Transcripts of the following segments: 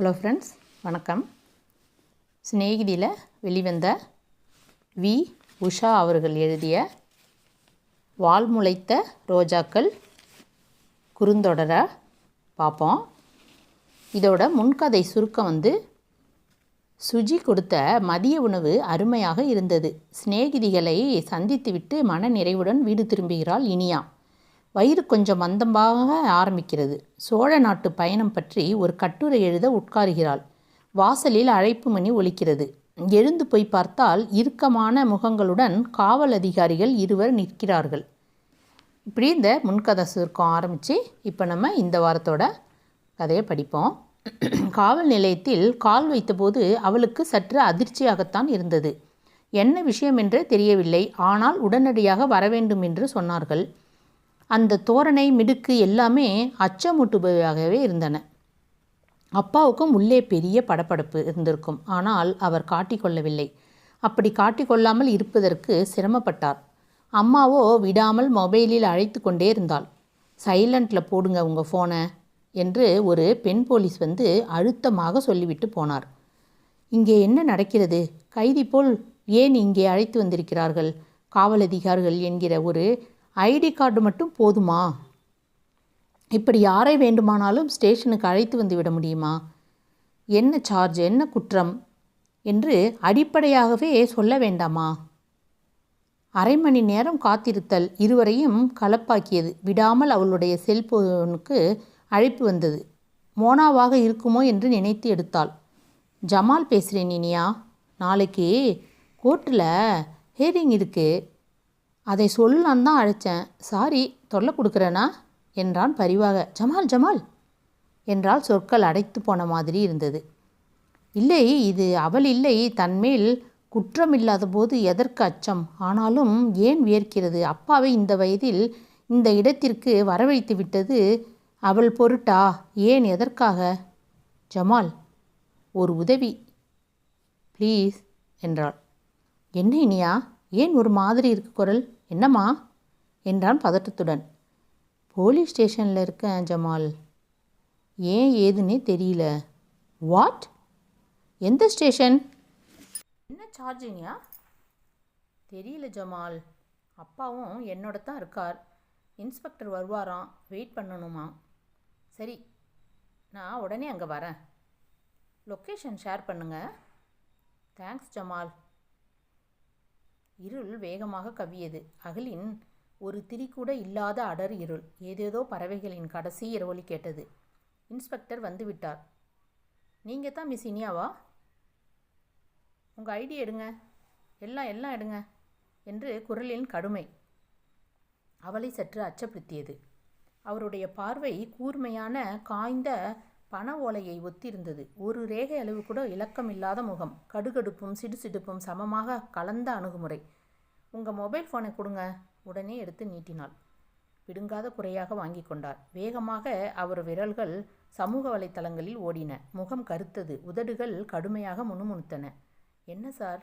Hello friends வணக்கம். சிநேகிதியில் வெளிவந்த we. Usha அவர்கள் எழுதிய வால் முளைத்த ரோஜாக்கள் குறுந்தொடரை பார்ப்போம் இதோட முன்கதை சுருக்கம் வந்து சுஜி கொடுத்த மதிய உணவு அருமையாக இருந்தது. சிநேகிதிகளை சந்தித்துவிட்டு மன நிறைவுடன் வீடு திரும்புகிறாள் இனியா. வயிறு கொஞ்சம் மந்தமாக ஆரம்பிக்கிறது. சோழ நாட்டு பயணம் பற்றி ஒரு கட்டுரை எழுத உட்காருகிறாள். வாசலில் அழைப்பு மணி ஒலிக்கிறது. எழுந்து போய் பார்த்தால் இறுக்கமான முகங்களுடன் காவல் அதிகாரிகள் இருவர் நிற்கிறார்கள். இப்படி இந்த முன்கதை சுருக்கம் ஆரம்பித்து இப்போ நம்ம இந்த வாரத்தோட கதையை படிப்போம். காவல் நிலையத்தில் கால் வைத்தபோது அவளுக்கு சற்று அதிர்ச்சியாகத்தான் இருந்தது. என்ன விஷயம் என்று தெரியவில்லை. ஆனால் உடனடியாக வரவேண்டும் என்று சொன்னார்கள். அந்த தோரணை மிடுக்கு எல்லாமே அச்சமூட்டுபவையாகவே இருந்தன. அப்பாவுக்கும் உள்ளே பெரிய படப்படப்பு இருந்திருக்கும். ஆனால் அவர் காட்டிக்கொள்ளவில்லை அப்படி காட்டிக்கொள்ளாமல் இருப்பதற்கு சிரமப்பட்டார். அம்மாவோ விடாமல் மொபைலில் அழைத்து கொண்டே இருந்தாள். சைலண்டில் போடுங்க உங்கள் ஃபோனை என்று ஒரு பெண் போலீஸ் வந்து அழுத்தமாக சொல்லிவிட்டு போனார். இங்கே என்ன நடக்கிறது? கைதி போல் ஏன் இங்கே அழைத்து வந்திருக்கிறார்கள்? காவல் அதிகாரிகள் என்கிற ஒரு ஐடி கார்டு மட்டும் போதுமா? இப்படி யாரை வேண்டுமானாலும் ஸ்டேஷனுக்கு அழைத்து வந்து விட முடியுமா? என்ன சார்ஜ் என்ன குற்றம்? என்று அடிப்படையாகவே சொல்ல வேண்டாமா? அரை மணி நேரம் காத்திருத்தல் இருவரையும் கலப்பாக்கியது. விடாமல் அவளுடைய செல்போனுக்கு அழைப்பு வந்தது. மோனாவாக இருக்குமோ என்று நினைத்து எடுத்தாள். ஜமால் பேசுகிறேன் இனியா. நாளைக்கு கோர்ட்டில் ஹேரிங் இருக்குது அதை சொல்லான்னு தான் அழைச்சேன். சாரி தொல்லை கொடுக்குறேனா? என்றான் பரிவாக. Jamal Jamal! என்றால் சொற்கள் அடைத்து போன மாதிரி இருந்தது. இல்லை இது அவள் இல்லை. தன்மேல் குற்றம் இல்லாத போது எதற்கு அச்சம்? ஆனாலும் ஏன் வியர்க்கிறது? அப்பாவை இந்த வயதில் இந்த இடத்திற்கு வரவழைத்து விட்டது அவள் பொருட்டா? ஏன் எதற்காக? ஜமால் ஒரு உதவி. ப்ளீஸ்! என்றாள். என்ன இனியா? ஏன் ஒரு மாதிரி இருக்கு குரல்? என்னம்மா? என்றான் பதட்டத்துடன். போலீஸ் ஸ்டேஷனில் இருக்கேன் ஜமால். ஏன் ஏதுன்னே தெரியல. வாட்? எந்த ஸ்டேஷன்? என்ன சார்ஜிங்கயா தெரியல ஜமால். அப்பாவும் என்னோட தான் இருக்கார். இன்ஸ்பெக்டர் வருவாராம். வெயிட் பண்ணணுமா? சரி நான் உடனே அங்கே வரேன். லொக்கேஷன் ஷேர் பண்ணுங்கள் தேங்க்ஸ் ஜமால். இருள் வேகமாக கவ்வியது அகலின் ஒரு திரி கூட இல்லாத அடர் இருள். ஏதேதோ பறவைகளின் கடைசி இரவொலி கேட்டது. இன்ஸ்பெக்டர் வந்துவிட்டார். நீங்கள் தான் மிஸ் இனியாவா? உங்கள் ஐடி எடுங்க. எல்லாம் எல்லாம் எடுங்க என்று குரலின் கடுமை அவளை சற்று அச்சப்படுத்தியது. அவருடைய பார்வை கூர்மையான காய்ந்த பண ஓலையை ஒத்திருந்தது. ஒரு ரேகை அளவு கூட இலக்கமில்லாத முகம். கடுகடுப்பும் சிடுசிடுப்பும் சமமாக கலந்த அணுகுமுறை. உங்கள் மொபைல் ஃபோனை கொடுங்க. உடனே எடுத்து நீட்டினாள். பிடுங்காத குறையாக வாங்கி கொண்டார் வேகமாக அவர் விரல்கள் சமூக வலைத்தளங்களில் ஓடின. முகம் கருத்தது. உதடுகள் கடுமையாக முணுமுணுத்தன. என்ன சார்?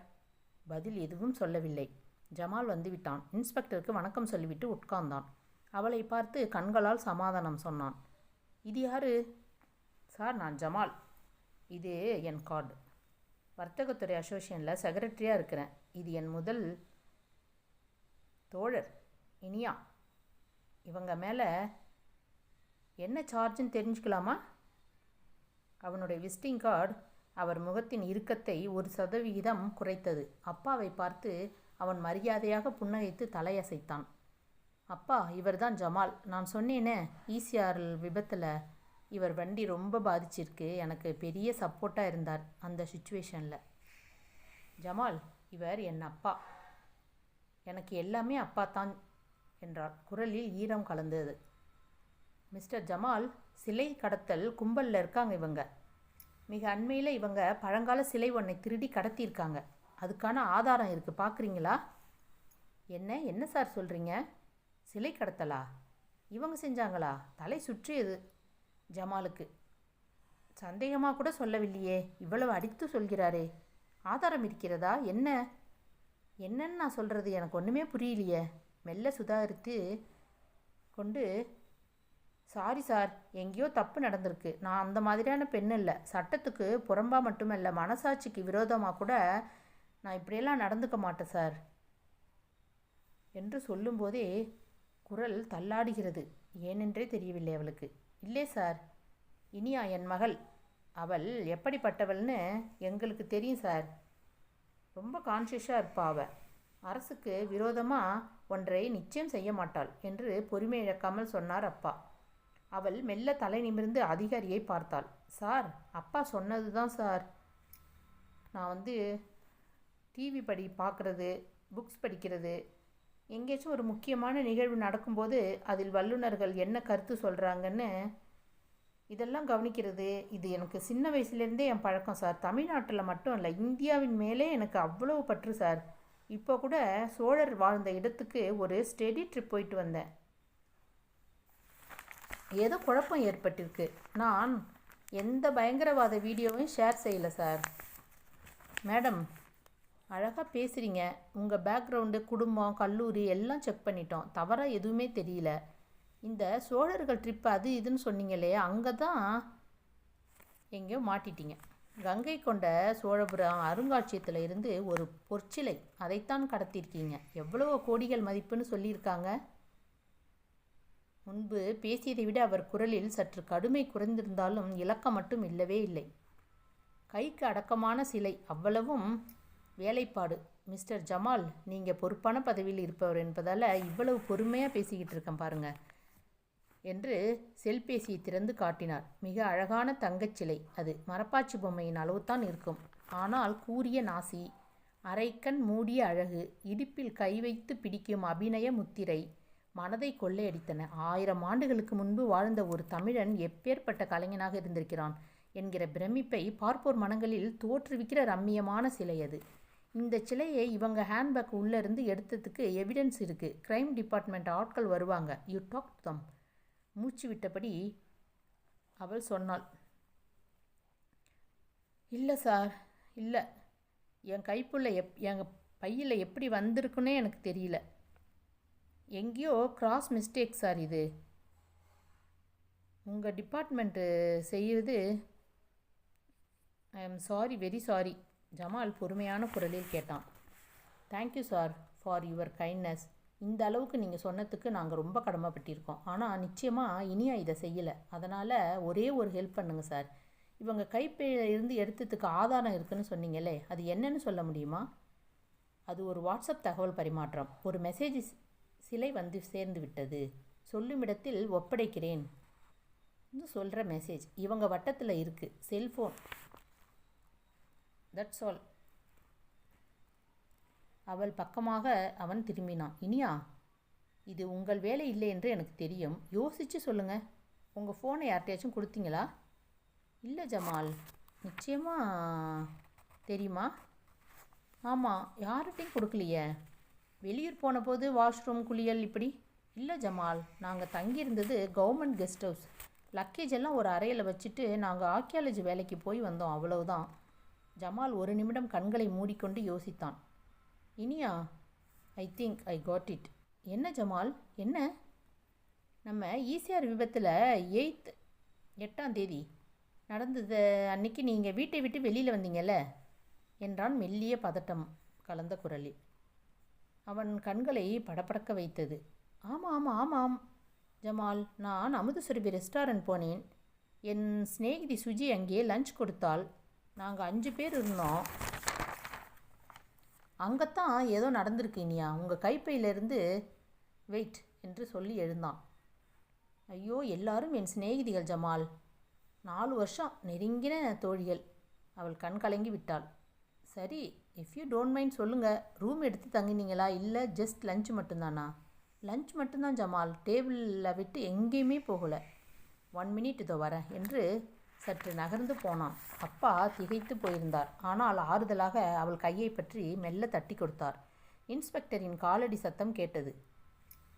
பதில் எதுவும் சொல்லவில்லை. ஜமால் வந்துவிட்டான். இன்ஸ்பெக்டருக்கு வணக்கம் சொல்லிவிட்டு உட்கார்ந்தான். அவளை பார்த்து கண்களால் சமாதானம் சொன்னான். இது யாரு? சார் நான் ஜமால். இது என் கார்டு. வர்த்தகத்துறை அசோசியேஷனில் செக்ரட்டரியாக இருக்கிறேன். இது என் முதல் தோழர் இனியா. இவங்க மேலே என்ன சார்ஜுன்னு தெரிஞ்சுக்கலாமா? அவனுடைய விசிட்டிங் கார்டு அவர் முகத்தின் இறுக்கத்தை ஒரு சதவிகிதம் குறைத்தது. அப்பாவை பார்த்து அவன் மரியாதையாக புன்னகைத்து தலையசைத்தான். அப்பா இவர்தான் ஜமால். நான் சொன்னேனே ஈசிஆர் விபத்தில் இவர் வண்டி ரொம்ப பாதிச்சிருக்கு. எனக்கு பெரிய சப்போர்ட்டாக இருந்தார் அந்த சுச்சுவேஷனில் ஜமால் இவர் என் அப்பா. எனக்கு எல்லாமே அப்பா தான் என்றார். குரலில் ஈரம் கலந்தது. மிஸ்டர் ஜமால் சிலை கடத்தல் கும்பலில் இருக்காங்க இவங்க. மிக அண்மையில் இவங்க பழங்கால சிலை ஒன்றை திருடி கடத்தியிருக்காங்க. அதுக்கான ஆதாரம் இருக்குது பார்க்குறீங்களா என்ன என்ன சார் சொல்கிறீங்க சிலை கடத்தலா? இவங்க செஞ்சாங்களா? தலை சுற்றியது. ஜமாலுக்கு. சந்தேகமாக கூட சொல்லவில்லையே இவ்வளவு அடித்து சொல்கிறாரே. ஆதாரம் இருக்கிறதா? என்ன? என்னன்னு நான் சொல்கிறது எனக்கு ஒன்றுமே புரியலையே. மெல்ல சுதாரித்து கொண்டு சாரி சார் எங்கேயோ தப்பு நடந்திருக்கு. நான் அந்த மாதிரியான பெண் இல்லை. சட்டத்துக்கு புறம்பாக மட்டுமல்ல மனசாட்சிக்கு விரோதமாக கூட நான் இப்படியெல்லாம் நடந்துக்க மாட்டேன் சார். என்று சொல்லும்போதே குரல் தள்ளாடுகிறது. ஏனென்றே தெரியவில்லை அவளுக்கு. இல்லை சார் இனியா என் மகள். அவள் எப்படிப்பட்டவள்னு எங்களுக்கு தெரியும் சார். ரொம்ப கான்ஷியஸாக இருப்பாள் அவள் அரசுக்கு விரோதமாக ஒன்றை நிச்சயம் செய்ய மாட்டாள் என்று பொறுமை இழக்காமல் சொன்னார் அப்பா. அவள் மெல்ல தலை நிமிர்ந்து அதிகாரியை பார்த்தாள். சார் அப்பா சொன்னது தான் சார். நான் வந்து டிவி படி பார்க்குறது புக்ஸ் படிக்கிறது எங்கேயாச்சும் ஒரு முக்கியமான நிகழ்வு நடக்கும்போது அதில் வல்லுநர்கள் என்ன கருத்து சொல்கிறாங்கன்னு இதெல்லாம் கவனிக்கிறது. இது எனக்கு சின்ன வயசுலேருந்தே என் பழக்கம் சார். தமிழ்நாட்டில் மட்டும் இல்லை இந்தியாவின் மேலே எனக்கு அவ்வளோ பற்று சார். இப்போ கூட சோழர் வாழ்ந்த இடத்துக்கு ஒரு ஸ்டெடி ட்ரிப் போயிட்டு வந்தேன். ஏதோ குழப்பம் ஏற்பட்டிருக்கு. நான் எந்த பயங்கரவாத வீடியோவையும் ஷேர் செய்யலை சார். மேடம் அழகாக பேசுகிறீங்க உங்கள் பேக்ரவுண்டு குடும்பம் கல்லூரி எல்லாம் செக் பண்ணிட்டோம். தவறாக எதுவுமே தெரியல. இந்த சோழர்கள் ட்ரிப் அது இதுன்னு சொன்னீங்க இல்லையா? அங்கே தான் எங்கேயோ மாட்டிட்டீங்க. கங்கை கொண்ட சோழபுரம் அருங்காட்சியகத்தில் இருந்து ஒரு பொற்சிலை. அதைத்தான் கடத்தியிருக்கீங்க. எவ்வளோ கோடிகள் மதிப்புன்னு சொல்லியிருக்காங்க. முன்பு பேசியதை விட அவர் குரலில் சற்று கடுமை குறைந்திருந்தாலும் இலக்கம் மட்டும் இல்லவே இல்லை. கைக்கு அடக்கமான சிலை. அவ்வளவும் வேலைப்பாடு. மிஸ்டர் ஜமால் நீங்கள் பொறுப்பான பதவியில் இருப்பவர் என்பதால் இவ்வளவு பொறுமையாக பேசிக்கிட்டு இருக்கேன் பாருங்கள் என்று செல்பேசியை திறந்து காட்டினார். மிக அழகான தங்கச் சிலை அது. மரப்பாச்சி பொம்மையின் அளவுதான் இருக்கும். ஆனால் கூரிய நாசி அரைக்கண் மூடிய அழகு இடுப்பில் கை வைத்து பிடிக்கும் அபிநய முத்திரை மனதை கொள்ளையடித்தன. ஆயிரம் ஆண்டுகளுக்கு முன்பு வாழ்ந்த ஒரு தமிழன் எப்பேற்பட்ட கலைஞனாக இருந்திருக்கிறான் என்கிற பிரமிப்பை பார்ப்போர் மனங்களில் தோற்றுவிக்கிற ரம்மியமான சிலை அது. இந்த சிலையை இவங்க ஹேண்ட்பேக் உள்ளேருந்து எடுத்ததுக்கு எவிடன்ஸ் இருக்குது க்ரைம் டிபார்ட்மெண்ட் ஆட்கள் வருவாங்க. யூ டாக் தம் மூச்சு விட்டபடி அவள் சொன்னாள். இல்லை சார் இல்லை. என் கைப்புள்ள எப் எங்கள் பையில் எப்படி வந்திருக்குன்னே எனக்கு தெரியல. எங்கேயோ கிராஸ் மிஸ்டேக் சார் இது. உங்கள் டிபார்ட்மெண்ட்டு செய்கிறது I'm sorry very sorry Jamal பொறுமையான குரலில் கேட்டான். Thank you sir for your kindness இந்த அளவுக்கு நீங்கள் சொன்னதுக்கு நாங்கள் ரொம்ப கடமைப்பட்டிருக்கோம். ஆனால் நிச்சயமாக இனியா இதை செய்யலை. அதனால் ஒரே ஒரு ஹெல்ப் பண்ணுங்கள் சார் இவங்க கைப்பையில இருந்து எடுத்ததுக்கு ஆதாரம் இருக்குன்னு சொன்னீங்களே அது என்னன்னு சொல்ல முடியுமா? அது ஒரு வாட்ஸ்அப் தகவல் பரிமாற்றம். ஒரு மெசேஜ் சிலை வந்து சேர்ந்து விட்டது. சொல்லும் இடத்தில் ஒப்படைக்கிறேன். சொல்கிற மெசேஜ் இவங்க வட்டத்தில் இருக்குது செல்ஃபோன் தட்ஸ் ஆல் அவள் பக்கமாக அவன் திரும்பினான். இனியா இது உங்கள் வேலை இல்லை என்று எனக்கு தெரியும். யோசித்து சொல்லுங்கள் உங்கள் ஃபோனை யார்கிட்டயாச்சும் கொடுத்தீங்களா? இல்லை ஜமால். நிச்சயமாக தெரியுமா? ஆமாம் யார்கிட்டையும் கொடுக்கலையே. வெளியூர் போன போது வாஷ்ரூம் குளியல் இப்படி? இல்லை ஜமால் நாங்கள் தங்கியிருந்தது கவர்மெண்ட் கெஸ்ட் ஹவுஸ் லக்கேஜ் எல்லாம் ஒரு அறையில் வச்சுட்டு நாங்கள் ஆர்கியாலஜி வேலைக்கு போய் வந்தோம். அவ்வளவுதான். ஜமால் ஒரு நிமிடம் கண்களை மூடிக்கொண்டு யோசித்தான். Iniya I think I got it என்ன ஜமால்? என்ன? நம்ம ஈசிஆர் விபத்தில் எயித் எட்டாம் தேதி நடந்தது அன்னைக்கு நீங்கள் வீட்டை விட்டு வெளியில் வந்தீங்கல்ல? என்றான் மெல்லிய பதட்டம் கலந்த குரலில். அவன் கண்களை படபடக்க வைத்தது. ஆமாம் ஆமாம் ஆமாம். ஜமால் நான் அமுதசுரபி ரெஸ்டாரண்ட் போனேன். என் சிநேகிதி சுஜி அங்கே லஞ்ச் கொடுத்தாள். நாங்கள் அஞ்சு பேர் இருந்தோம். அங்கத்தான் ஏதோ நடந்திருக்கு இனியா. உங்கள் கைப்பையிலிருந்து வெயிட் என்று சொல்லி எழுந்தான். ஐயோ எல்லாரும் என் சிநேகிதிகள் ஜமால். நாலு வருஷம் நெருங்கின தோழிகள். அவள் கண் கலங்கி விட்டாள். சரி இஃப் யூ டோன்ட் மைண்ட் சொல்லுங்கள் ரூம் எடுத்து தங்கினீங்களா? இல்லை ஜஸ்ட் லஞ்ச் மட்டும்தானா? லஞ்ச் மட்டும்தான் ஜமால். டேபிளில் விட்டு எங்கேயுமே போகலை. ஒன் மினிட் இதோ வரேன் என்று சற்று நகர்ந்து போனான். அப்பா திகைத்து போயிருந்தார். ஆனால் ஆறுதலாக அவள் கையை பற்றி மெல்ல தட்டி கொடுத்தார். இன்ஸ்பெக்டரின் காலடி சத்தம் கேட்டது.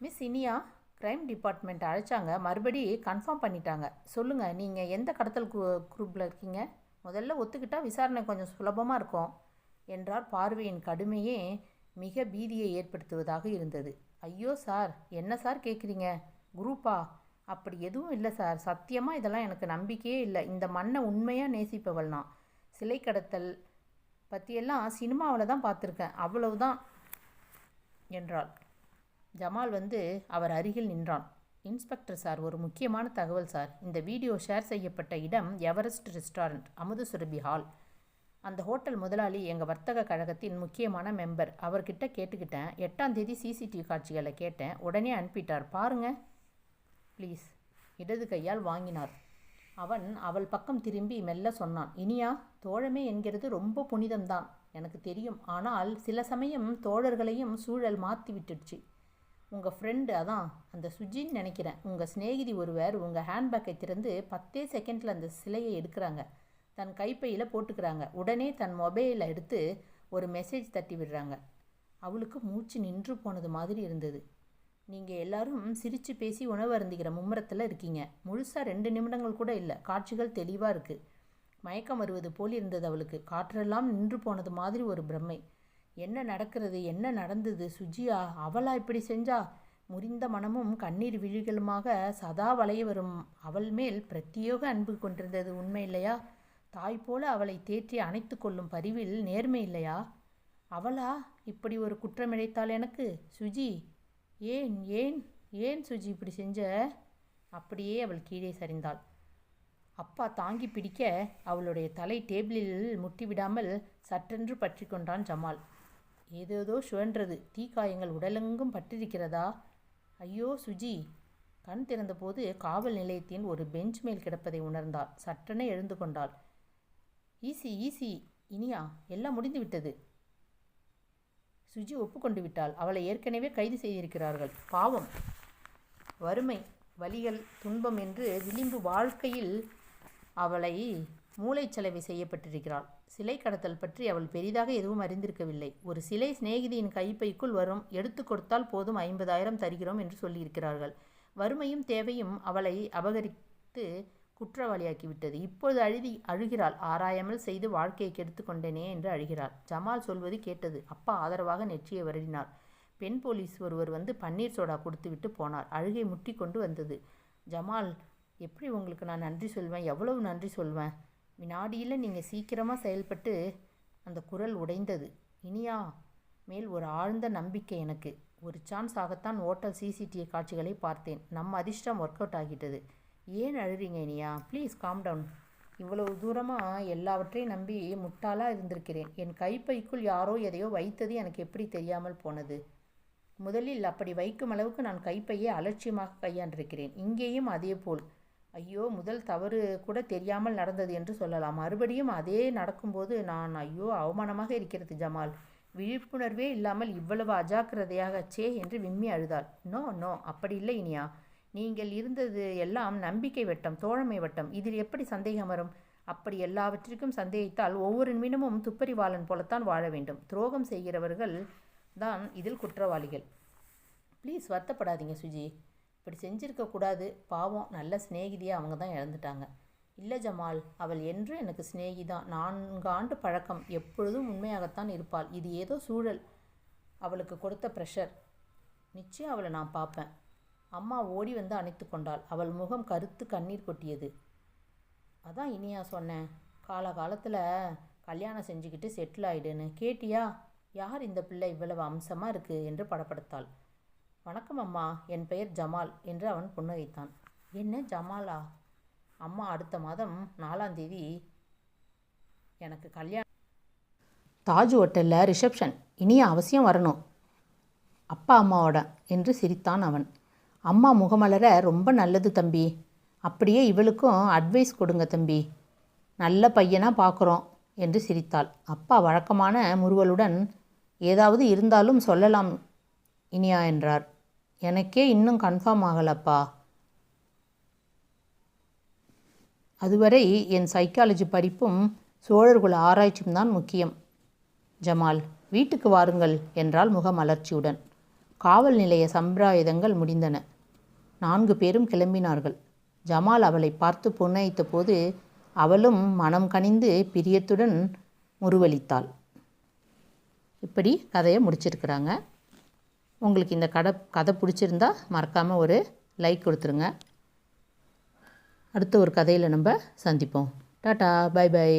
மிஸ் இனியா க்ரைம் டிபார்ட்மெண்ட் அழைச்சாங்க. மறுபடி கன்ஃபார்ம் பண்ணிட்டாங்க. சொல்லுங்கள் நீங்கள் எந்த கடத்தல் குரூப்பில் இருக்கீங்க? முதல்ல ஒத்துக்கிட்டா விசாரணை கொஞ்சம் சுலபமாக இருக்கும் என்றார். பார்வையின் கடுமையே மிக பீதியை ஏற்படுத்துவதாக இருந்தது. ஐயோ சார் என்ன சார் கேட்குறீங்க குரூப்பா? அப்படி எதுவும் இல்லை சார். சத்தியமாக இதெல்லாம் எனக்கு நம்பிக்கையே இல்லை. இந்த மண்ணை உண்மையாக நேசிப்பவள் நான். சிலை கடத்தல் பற்றியெல்லாம் சினிமாவில் தான் பார்த்துருக்கேன். அவ்வளவுதான் என்றாள். ஜமால் வந்து அவர் அருகில் நின்றான். இன்ஸ்பெக்டர் சார் ஒரு முக்கியமான தகவல் சார். இந்த வீடியோ ஷேர் செய்யப்பட்ட இடம் எவரெஸ்ட் ரெஸ்டாரண்ட் அமுதசுரபி ஹால். அந்த ஹோட்டல் முதலாளி எங்கள் வர்த்தக கழகத்தின் முக்கியமான மெம்பர். அவர்கிட்ட கேட்டுக்கிட்டேன். எட்டாம் தேதி சிசிடிவி காட்சிகளை கேட்டேன். உடனே அனுப்பிட்டார். பாருங்கள் ப்ளீஸ். இடது கையால் வாங்கினார். அவன் அவள் பக்கம் திரும்பி மெல்ல சொன்னான் இனியா தோழமை என்கிறது ரொம்ப புனிதம்தான் எனக்கு தெரியும். ஆனால் சில சமயம் தோழர்களையும் சூழல் மாற்றி விட்டுடுச்சு. உங்கள் ஃப்ரெண்டு அதான் அந்த சுஜின்னு நினைக்கிறேன். உங்கள் சிநேகிதி ஒருவர் உங்கள் ஹேண்ட்பேக்கை திறந்து பத்தே செகண்டில் அந்த சிலையை எடுக்கிறாங்க. தன் கைப்பையில் போட்டுக்கிறாங்க. உடனே தன் மொபைலில் எடுத்து ஒரு மெசேஜ் தட்டி விடுறாங்க அவளுக்கு மூச்சு நின்று போனது மாதிரி இருந்தது. நீங்கள் எல்லாரும் சிரித்து பேசி உணவு அருந்திக்கிற மும்முரத்தில் இருக்கீங்க. முழுசாக ரெண்டு நிமிடங்கள் கூட இல்லை. காட்சிகள் தெளிவாக இருக்குது மயக்கம் வருவது போல் இருந்தது அவளுக்கு. காற்றெல்லாம் நின்று போனது மாதிரி ஒரு பிரமை என்ன நடக்கிறது? என்ன நடந்தது? சுஜியா அவளா இப்படி செஞ்சா? முறிந்த மனமும் கண்ணீர் விழிகளுமாக சதா வளைய வரும். அவள் மேல் பிரத்யேக அன்பு கொண்டிருந்தது உண்மை இல்லையா? தாய் போல அவளை தேற்றி அணைத்து கொள்ளும் பரிவில் நேர்மை இல்லையா? அவளா இப்படி ஒரு குற்றம் இழைத்தாள் எனக்கு? சுஜி ஏன் ஏன் ஏன் சுஜி இப்படி செஞ்ச? அப்படியே அவள் கீழே சரிந்தாள். அப்பா தாங்கி பிடிக்க அவளுடைய தலை டேபிளில் முட்டிவிடாமல் சற்றென்று பற்றி கொண்டான் ஜமால். ஏதேதோ சுழன்றது. தீக்காயங்கள் உடலெங்கும் பட்டிருக்கிறதா? ஐயோ சுஜி. கண் திறந்தபோது காவல் நிலையத்தின் ஒரு பெஞ்ச் மேல் கிடப்பதை உணர்ந்தாள். சட்டென எழுந்து கொண்டாள். Easy easy. இனியா எல்லாம் முடிந்து விட்டது சுஜி ஒப்புக்கொண்டு விட்டாள். அவளை ஏற்கனவே கைது செய்திருக்கிறார்கள். பாவம். வறுமை வலிகள் துன்பம் என்று விளிம்பு வாழ்க்கையில் அவளை மூளைச்சலவை செய்யப்பட்டிருக்கிறாள். சிலை கடத்தல் பற்றி அவள் பெரிதாக எதுவும் அறிந்திருக்கவில்லை. ஒரு சிலை சிநேகிதியின் கைப்பைக்குள் வரும். எடுத்து கொடுத்தால் போதும் ஐம்பதாயிரம் தருகிறோம் என்று சொல்லியிருக்கிறார்கள். வறுமையும் தேவையும் அவளை அபகரித்து குற்றவாளியாக்கிவிட்டது. இப்பொழுது அழுதி அழுகிறாள். ஆராயாமல் செய்து வாழ்க்கையை கெடுத்து கொண்டேனே என்று அழுகிறாள். ஜமால் சொல்வது கேட்டது. அப்பா ஆதரவாக நெற்றியை வருடினார். பெண் போலீஸ் ஒருவர் வந்து பன்னீர் சோடா கொடுத்துவிட்டு போனார். அழுகை முட்டி கொண்டு வந்தது. ஜமால் எப்படி உங்களுக்கு நான் நன்றி சொல்வேன்? எவ்வளவு நன்றி சொல்வேன்? வினாடியில் நீங்கள் சீக்கிரமாக செயல்பட்டு அந்த குரல் உடைந்தது. இனியா மேல் ஒரு ஆழ்ந்த நம்பிக்கை எனக்கு. ஒரு சான்ஸ் ஆகத்தான் ஓட்டல் சிசிடிவி காட்சிகளை பார்த்தேன். நம்ம அதிர்ஷ்டம் ஒர்க் அவுட் ஆகிட்டது. ஏன் அழுறீங்க இனியா? ப்ளீஸ் காம் டவுன் இவ்வளவு தூரமாக எல்லாவற்றையும் நம்பி முட்டாளாக இருந்திருக்கிறேன். என் கைப்பைக்குள் யாரோ எதையோ வைத்தது எனக்கு எப்படி தெரியாமல் போனது? முதலில் அப்படி வைக்கும் அளவுக்கு நான் கைப்பையை அலட்சியமாக கையாண்டிருக்கிறேன். இங்கேயும் அதே போல். ஐயோ முதல் தவறு கூட தெரியாமல் நடந்தது என்று சொல்லலாம். மறுபடியும் அதே நடக்கும்போது நான் ஐயோ அவமானமாக இருக்கிறது ஜமால். விழிப்புணர்வே இல்லாமல் இவ்வளவு அஜாக்கிரதையாக சே என்று விம்மி அழுதாள். நோ நோ அப்படி இல்லை இனியா. நீங்கள் இருந்தது எல்லாம் நம்பிக்கை வட்டம் தோழமை வட்டம். இதில் எப்படி சந்தேகம் வரும்? அப்படி எல்லாவற்றிற்கும் சந்தேகித்தால் ஒவ்வொரு நிமிடமும் துப்பறிவாளன் போலத்தான் வாழ வேண்டும். துரோகம் செய்கிறவர்கள் தான் இதில் குற்றவாளிகள். ப்ளீஸ் வருத்தப்படாதீங்க சுஜி. இப்படி செஞ்சிருக்கக்கூடாது பாவம் நல்ல சிநேகிதியாக அவங்க தான் இழந்துட்டாங்க. இல்லை ஜமால் அவள் என்று எனக்கு சிநேகிதான் நான்கு ஆண்டு பழக்கம். எப்பொழுதும் உண்மையாகத்தான் இருப்பாள். இது ஏதோ சூழல். அவளுக்கு கொடுத்த ப்ரெஷர் நிச்சயம் அவளை நான் பார்ப்பேன். அம்மா ஓடி வந்து அணைத்து கொண்டாள். அவள் முகம் கருத்து கண்ணீர் கொட்டியது. அதான் இனியா சொன்னேன். காலகாலத்தில் கல்யாணம் செஞ்சுக்கிட்டு செட்டில் ஆயிடுன்னு. கேட்டியா? யார் இந்த பிள்ளை இவ்வளவு அம்சமாக இருக்குது என்று படப்படுத்தாள் வணக்கம் அம்மா. என் பெயர் ஜமால் என்று அவன் புன்னகைத்தான். என்ன ஜமாலா? அம்மா அடுத்த மாதம் நாலாம் தேதி எனக்கு கல்யாணம் தாஜ் ஹோட்டலில் ரிசப்ஷன். இனிய அவசியம் வரணும். அப்பா அம்மாவோட என்று சிரித்தான் அவன். அம்மா முகமலர ரொம்ப நல்லது தம்பி. அப்படியே இவளுக்கும் அட்வைஸ் கொடுங்க தம்பி. நல்ல பையனாக பார்க்குறோம் என்று சிரித்தாள். அப்பா வழக்கமான முறுவலுடன் ஏதாவது இருந்தாலும் சொல்லலாம் இனியா என்றார். எனக்கே இன்னும் கன்ஃபார்ம் ஆகலப்பா. அதுவரை என் சைக்காலஜி படிப்பும் சோழர்குல ஆராய்ச்சியும் தான் முக்கியம். ஜமால் வீட்டுக்கு வாருங்கள் என்றால் முகமலர்ச்சியுடன். காவல் நிலைய சம்பிராயுதங்கள் முடிந்தன. நான்கு பேரும் கிளம்பினார்கள். ஜமால் அவளை பார்த்து புன்னகைத்த போது அவளும் மனம் கனிந்து பிரியத்துடன் முருவளித்தாள் இப்படி கதையை முடிச்சிருக்கிறாங்க. உங்களுக்கு இந்த கடை கதை பிடிச்சிருந்தா மறக்காமல் ஒரு லைக் கொடுத்துருங்க. அடுத்த ஒரு கதையில் நம்ம சந்திப்போம். Tata bye by